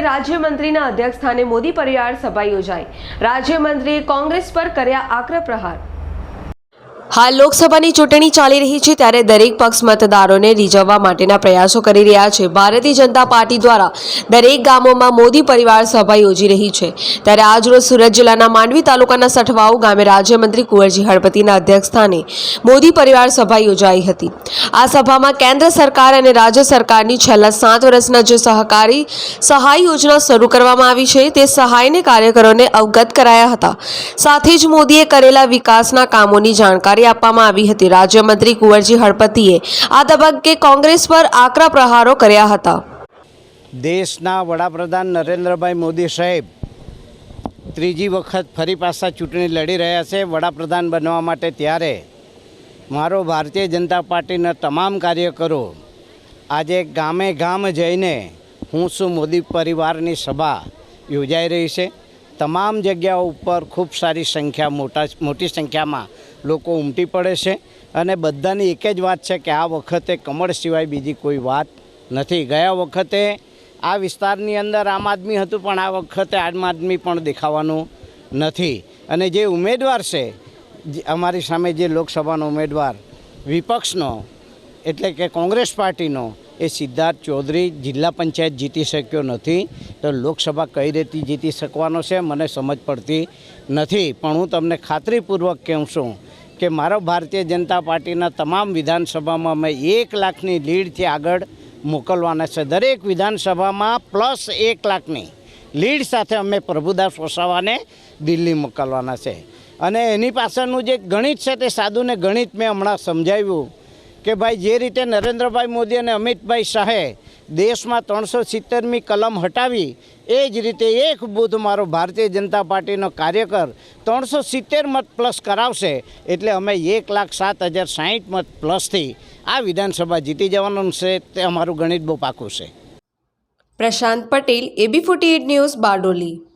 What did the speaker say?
રાજ્યમંત્રીના અધ્યક્ષસ્થાને મોદી પરિવાર સભા યોજાઈ. રાજ્યમંત્રીએ કોંગ્રેસ પર કર્યા આકરા પ્રહાર. હાલ લોકસભાની ચૂંટણી ચાલી રહી છે ત્યારે દરેક પક્ષ મતદારોને રીઝવવા માટેના પ્રયાસો કરી રહ્યા છે. ભારતીય જનતા પાર્ટી દ્વારા દરેક ગામોમાં મોદી પરિવાર સભા યોજી રહી છે. ત્યારે આજરોજ સુરત જિલ્લાના માંડવી તાલુકાના સઠવાઉ ગામે રાજ્યમંત્રી કુંવરજી હળપતિના અધ્યક્ષસ્થાને મોદી પરિવાર સભા યોજાઈ હતી. આ સભામાં કેન્દ્ર સરકાર અને રાજ્ય સરકારની છેલ્લા સાત વર્ષના જે સહકારી સહાય યોજના શરૂ કરવામાં આવી છે, તે સહાયને કાર્યકરોને અવગત કરાયા હતા. સાથે જ મોદીએ કરેલા વિકાસના કામોની જાણકારી આપવામાં આવી હતી. રાજ્યમંત્રી કુંવરજી હળપતિએ આ તબક્કે કોંગ્રેસ પર આકરા પ્રહારો કર્યા હતા. દેશના વડાપ્રધાન નરેન્દ્રભાઈ મોદી સાહેબ ત્રીજી વખત ફરી પાછા ચૂંટણી લડી રહ્યા છે. વડાપ્રધાન બનવા માટે ત્યારે મારો ભારતીય જનતા પાર્ટીના તમામ કાર્યકરો આજે ગામે ગામ જઈને હું શું મોદી પરિવારની સભા યોજાઈ રહી છે. તમામ જગ્યાઓ ઉપર ખૂબ સારી સંખ્યા, મોટા, મોટી સંખ્યામાં લોકો ઉમટી પડે છે અને બધાની એક જ વાત છે કે આ વખતે કમળ સિવાય બીજી કોઈ વાત નથી. ગયા વખતે આ વિસ્તારની અંદર આમ આદમી હતું, પણ આ વખતે આમ આદમી પણ દેખાવાનું નથી. અને જે ઉમેદવાર છે અમારી સામે જે લોકસભાનો ઉમેદવાર, વિપક્ષનો, એટલે કે કોંગ્રેસ પાર્ટીનો, એ સિદ્ધાર્થ ચૌધરી જિલ્લા પંચાયત જીતી શક્યો નથી. તો લોકસભા કઈ રીતે જીતી શકવાનો છે, મને સમજ પડતી નથી. પણ હું તમને ખાતરીપૂર્વક કહું છું કે મારો ભારતીય જનતા પાર્ટીના તમામ વિધાનસભામાં અમે એક લાખની લીડથી આગળ મોકલવાના છે. દરેક વિધાનસભામાં પ્લસ એક લાખની લીડ સાથે અમે પ્રભુદાસ વસાવાને દિલ્હી મોકલવાના છે. અને એની પાછળનું જે ગણિત છે તે સાદુને ગણિત મેં હમણાં સમજાવ્યું કે ભાઈ જે રીતે નરેન્દ્રભાઈ મોદી અને અમિતભાઈ શાહે દેશમાં ત્રણસો સિત્તેરમી કલમ હટાવી એ જ રીતે એક બુથ મારો ભારતીય જનતા પાર્ટીનો કાર્યકર ત્રણસો સિત્તેર મત પ્લસ કરાવશે એટલે અમે એક લાખ સાત હજાર સાહીઠ મત પ્લસથી આ વિધાનસભા જીતી જવાનું છે તે અમારું ગણિત બહુ પાકું છે. Prashant Patel AB forty news Bardoli.